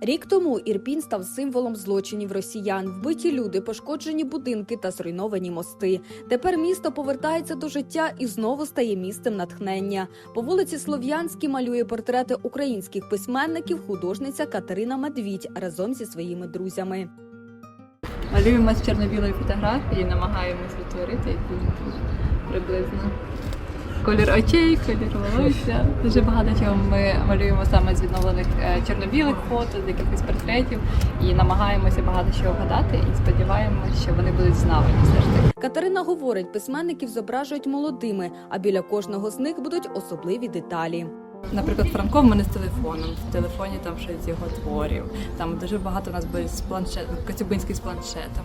Рік тому Ірпінь став символом злочинів росіян. Вбиті люди, пошкоджені будинки та зруйновані мости. Тепер місто повертається до життя і знову стає місцем натхнення. По вулиці Слов'янській малює портрети українських письменників художниця Катерина Медвідь разом зі своїми друзями. Малюємо з чорно-білої фотографії, намагаємось відтворити якусь приблизно колір очей, колір волосся. Дуже багато чого ми малюємо саме з відновлених е, чорно-білих фото, з якихось портретів і намагаємося багато чого вгадати і сподіваємося, що вони будуть знавані все ж таки. Катерина говорить, письменників зображують молодими, а біля кожного з них будуть особливі деталі. Наприклад, Франко в мене з телефоном. В телефоні там щось з його творів. Там дуже багато у нас були з планшетом, Коцюбинський з планшетом.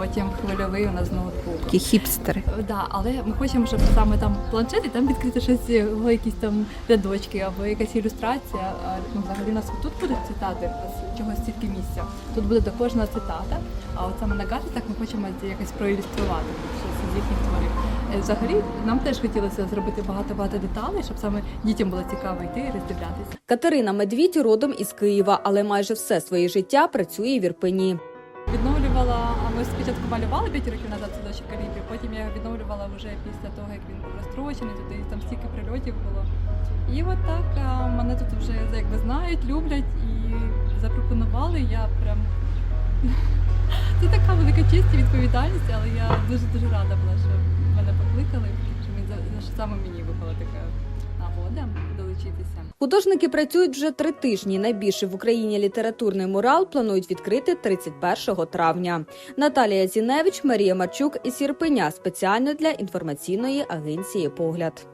Потім хвильовий у нас з ноутбуком. Такі хіпстери. Да, але ми хочемо, щоб саме там планшет і там відкрити щось, його якісь там рядочки або якась ілюстрація. Ну, взагалі у нас тут будуть цитати, у нас чогось стільки місця. Тут буде до кожного цитата. А от саме на гаджетах ми хочемо якось проілюструвати щось з їхніх творів. Е, Взагалі, нам теж хотілося зробити багато-багато деталей, щоб саме дітям було цікаво йти і роздивлятися. Катерина Медвідь родом із Києва, але майже все своє життя працює в Ірпені. Відновлювала, а ми спочатку малювали 5 років назад садочок Калібрі, потім я його відновлювала вже після того, як він був розстрочений, туди там стільки прильотів було. І от так мене тут вже якби знають, люблять і запропонували. Я прям це така велика честь і відповідальність, але я дуже дуже рада була, що мене покликали, що саме мені випала така нагода долучитися. Художники працюють вже три тижні. Найбільший в Україні літературний мурал планують відкрити 31 травня. Наталія Зіневич, Марія Марчук і Сірпеня спеціально для інформаційної агенції Погляд.